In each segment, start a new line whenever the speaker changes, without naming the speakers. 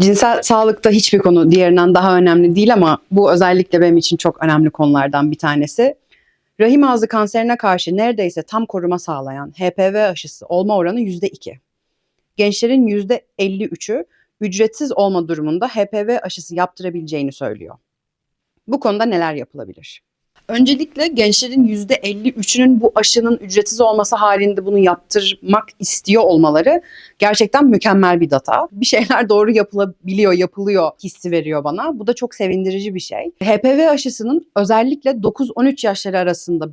Cinsel sağlıkta hiçbir konu diğerinden daha önemli değil ama bu özellikle benim için çok önemli konulardan bir tanesi. Rahim ağzı kanserine karşı neredeyse tam koruma sağlayan HPV aşısı olma oranı %2. Gençlerin %53'ü ücretsiz olma durumunda HPV aşısı yaptırabileceğini söylüyor. Bu konuda neler yapılabilir? Öncelikle gençlerin %53'ünün bu aşının ücretsiz olması halinde bunu yaptırmak istiyor olmaları gerçekten mükemmel bir data. Bir şeyler doğru yapılabiliyor, yapılıyor hissi veriyor bana. Bu da çok sevindirici bir şey. HPV aşısının özellikle 9-13 yaşları arasında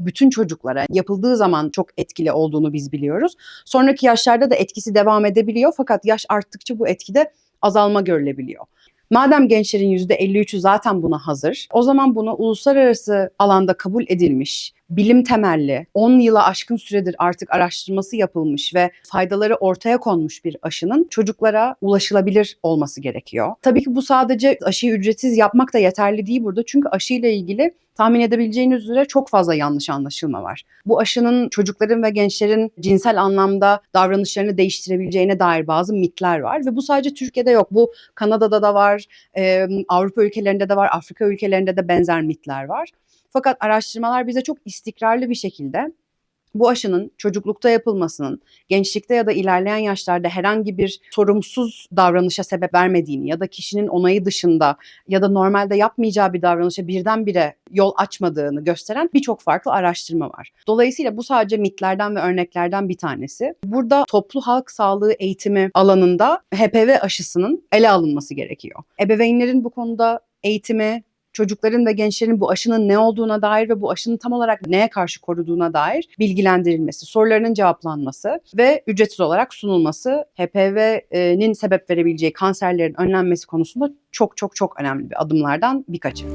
bütün çocuklara yapıldığı zaman çok etkili olduğunu biz biliyoruz. Sonraki yaşlarda da etkisi devam edebiliyor fakat yaş arttıkça bu etkide azalma görülebiliyor. Madem gençlerin %53'ü zaten buna hazır, o zaman bunu uluslararası alanda kabul edilmiş, bilim temelli, 10 yıla aşkın süredir artık araştırması yapılmış ve faydaları ortaya konmuş bir aşının çocuklara ulaşılabilir olması gerekiyor. Tabii ki bu sadece aşıyı ücretsiz yapmak da yeterli değil burada. Çünkü aşıyla ilgili tahmin edebileceğiniz üzere çok fazla yanlış anlaşılma var. Bu aşının çocukların ve gençlerin cinsel anlamda davranışlarını değiştirebileceğine dair bazı mitler var ve bu sadece Türkiye'de yok. Bu Kanada'da da var, Avrupa ülkelerinde de var, Afrika ülkelerinde de benzer mitler var. Fakat araştırmalar bize çok istikrarlı bir şekilde bu aşının çocuklukta yapılmasının gençlikte ya da ilerleyen yaşlarda herhangi bir sorumsuz davranışa sebep vermediğini ya da kişinin onayı dışında ya da normalde yapmayacağı bir davranışa birdenbire yol açmadığını gösteren birçok farklı araştırma var. Dolayısıyla bu sadece mitlerden ve örneklerden bir tanesi. Burada toplu halk sağlığı eğitimi alanında HPV aşısının ele alınması gerekiyor. Ebeveynlerin bu konuda eğitimi, çocukların ve gençlerin bu aşının ne olduğuna dair ve bu aşının tam olarak neye karşı koruduğuna dair bilgilendirilmesi, sorularının cevaplanması ve ücretsiz olarak sunulması HPV'nin sebep verebileceği kanserlerin önlenmesi konusunda çok çok çok önemli bir adımlardan birkaçı.